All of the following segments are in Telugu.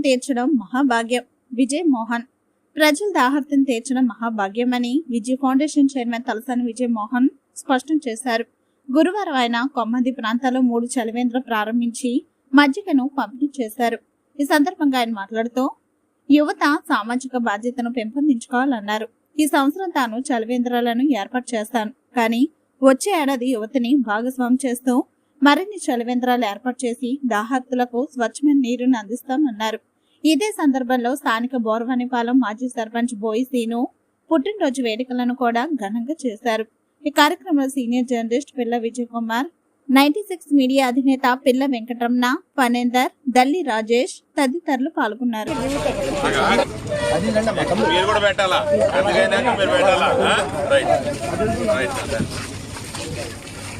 తీర్చడం మహాభాగ్యం. విజయ్ మోహన్. ప్రజల దాహార్థం తీర్చడం మహాభాగ్యం అని విజయ్ ఫౌండేషన్ చైర్మన్ తలసాని విజయ్ మోహన్ స్పష్టం చేశారు. గురువారం ఆయన కొమ్మది ప్రాంతాల్లో మూడు చలివేంద్ర ప్రారంభించి మజ్జిగను పంపిణీ చేశారు. ఈ సందర్భంగా ఆయన మాట్లాడుతూ యువత సామాజిక బాధ్యతను పెంపొందించుకోవాలన్నారు. ఈ సంవత్సరం తాను చలివేంద్రాలను ఏర్పాటు చేస్తాను. కానీ వచ్చే ఏడాది యువతని భాగస్వామి చేస్తూ మరిన్ని చలివేంద్రాలు ఏర్పాటు చేసి దాహార్తులకు స్వచ్ఛమైన నీరుని అందిస్తామన్నారు. ఇదే సందర్భంలో స్థానిక బోర్వానిపాలెం మాజీ సర్పంచ్ బోయి సీను పుట్టినరోజు వేడుకలను కూడా ఘనంగా చేశారు. ఈ కార్యక్రమంలో senior journalist Pilla Vijay Kumar ninety six media అధినేత పిల్ల వెంకటరమణ పనేందర్ దల్లి రాజేష్ తదితరులు పాల్గొన్నారు. మీరు కూడా పెట్టాలా? అందుకైనాక మీరు పెట్టాలా? రైట్. రైట్.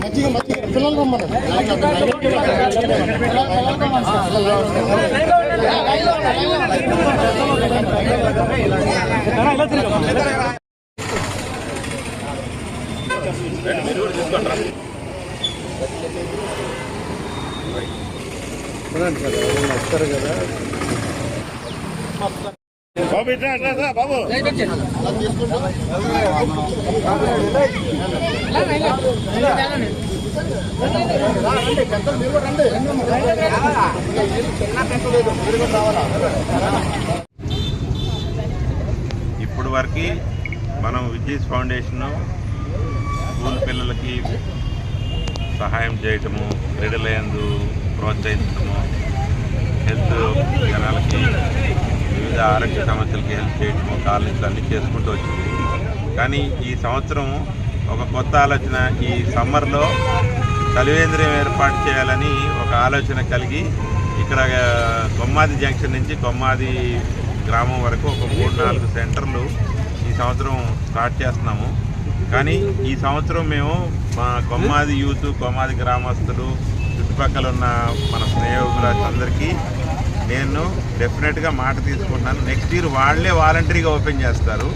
మజ్జిగ మజ్జిగ పిల్లలు రమ్మను మీరు కూడా తీసుకోండి రా. వస్తారు కదా బాబు ఇట్లా ఇట్రా, ఇట్రా, బాబు ఇప్పుడు వరకు మనం విద్యుత్ ఫౌండేషన్ స్కూల్ పిల్లలకి సహాయం చేయటము క్రీడలందు ప్రోత్సహించడము హెల్త్ జనాలకి వివిధ ఆరోగ్య సమస్యలకి హెల్ప్ చేయటము కాలేజీలు అన్నీ చేసుకుంటూ వచ్చింది. కానీ ఈ సంవత్సరం ఒక కొత్త ఆలోచన ఈ సమ్మర్లో చలివేంద్రం ఏర్పాటు చేయాలని ఒక ఆలోచన కలిగి ఇక్కడ కొమ్మాది జంక్షన్ నుంచి కొమ్మాది గ్రామం వరకు ఒక మూడు నాలుగు సెంటర్లు ఈ సంవత్సరం స్టార్ట్ చేస్తున్నాము. కానీ ఈ సంవత్సరం మేము మా కొమ్మాది యూత్ కొమ్మాది గ్రామస్తులు చుట్టుపక్కల ఉన్న మన స్నేహితులందరికీ నేను డెఫినెట్గా మాట తీసుకుంటున్నాను. నెక్స్ట్ ఇయర్ వాళ్ళే వాలంటరీగా ఓపెన్ చేస్తారు.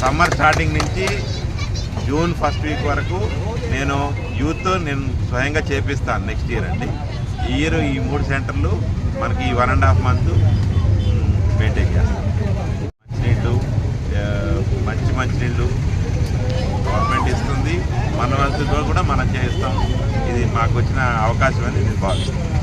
సమ్మర్ స్టార్టింగ్ నుంచి జూన్ ఫస్ట్ వీక్ వరకు నేను యూత్ నేను స్వయంగా చేపిస్తాను నెక్స్ట్ ఇయర్ అండి. ఈ ఇయర్ ఈ మూడు సెంటర్లు మనకి ఈ one and half month maintain చేస్తాం. మంచినీళ్ళు ఆ, మంచి మంచినీళ్ళు గవర్నమెంట్ ఇస్తుంది. మన వంతులో కూడా మనం చేస్తాం మాకు వచ్చిన అవకాశం అని నేను భావిస్తున్నాను.